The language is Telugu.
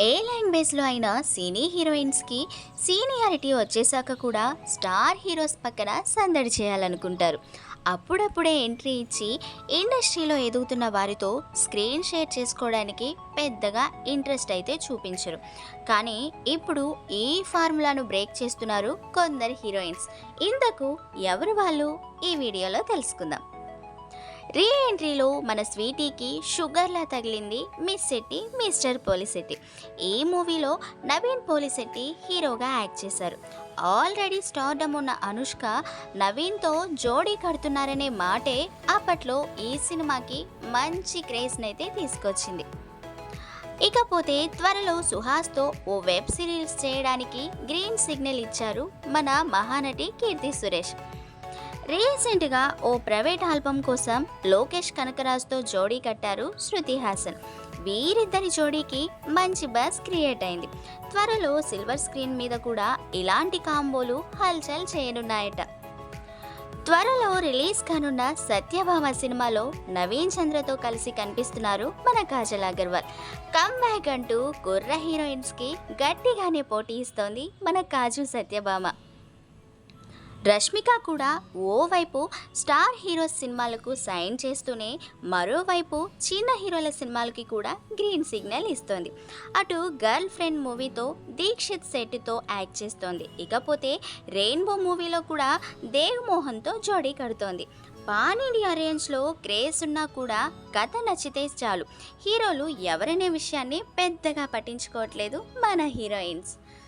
ఏ లాంగ్వేజ్లో అయినా సినీ హీరోయిన్స్కి సీనియారిటీ వచ్చేసాక కూడా స్టార్ హీరోస్ పక్కన సందడి చేయాలనుకుంటారు. అప్పుడప్పుడే ఎంట్రీ ఇచ్చి ఇండస్ట్రీలో ఎదుగుతున్న వారితో స్క్రీన్ షేర్ చేసుకోవడానికి పెద్దగా ఇంట్రెస్ట్ అయితే చూపించరు. కానీ ఇప్పుడు ఈ ఫార్ములాను బ్రేక్ చేస్తున్నారు కొందరు హీరోయిన్స్. ఇంతకు ఎవరు వాళ్ళు? ఈ వీడియోలో తెలుసుకుందాం. రీ ఎంట్రీలో మన స్వీటీకి షుగర్లా తగిలింది మిస్ శెట్టి మిస్టర్ పోలిశెట్టి. ఈ మూవీలో నవీన్ పోలిశెట్టి హీరోగా యాక్ట్ చేశారు. ఆల్రెడీ స్టార్డమ్ ఉన్న అనుష్క నవీన్తో జోడీ కడుతున్నారనే మాటే అప్పట్లో ఈ సినిమాకి మంచి క్రేజ్నైతే తీసుకొచ్చింది. ఇకపోతే త్వరలో సుహాస్తో ఓ వెబ్ సిరీస్ చేయడానికి గ్రీన్ సిగ్నల్ ఇచ్చారు మన మహానటి కీర్తి సురేష్. రీసెంట్గా ఓ ప్రైవేట్ ఆల్బమ్ కోసం లోకేష్ కనకరాజ్తో జోడీ కట్టారు శృతి హాసన్. వీరిద్దరి జోడీకి మంచి బస్ క్రియేట్ అయింది. త్వరలో సిల్వర్ స్క్రీన్ మీద కూడా ఇలాంటి కాంబోలు హల్చల్ చేయనున్నాయట. త్వరలో రిలీజ్ కానున్న సత్యభామ సినిమాలో నవీన్ చంద్రతో కలిసి కనిపిస్తున్నారు మన కాజల్ అగర్వాల్. కమ్ బ్యాక్ అంటూ కుర్ర హీరోయిన్స్కి గట్టిగానే పోటీ ఇస్తోంది మన కాజు సత్యభామ. రష్మిక కూడా ఓవైపు స్టార్ హీరోస్ సినిమాలకు సైన్ చేస్తూనే మరోవైపు చిన్న హీరోల సినిమాలకి కూడా గ్రీన్ సిగ్నల్ ఇస్తోంది. అటు గర్ల్ ఫ్రెండ్ మూవీతో దీక్షిత్ శెట్టితో యాక్ట్ చేస్తోంది. ఇకపోతే రెయిన్బో మూవీలో కూడా దేవ్ మోహన్తో జోడీ కడుతోంది. పాన్ ఇండియా రేంజ్లో క్రేజ్ ఉన్నా కూడా కథ నచ్చితే చాలు. హీరోలు ఎవరనే విషయాన్ని పెద్దగా పట్టించుకోవట్లేదు మన హీరోయిన్స్.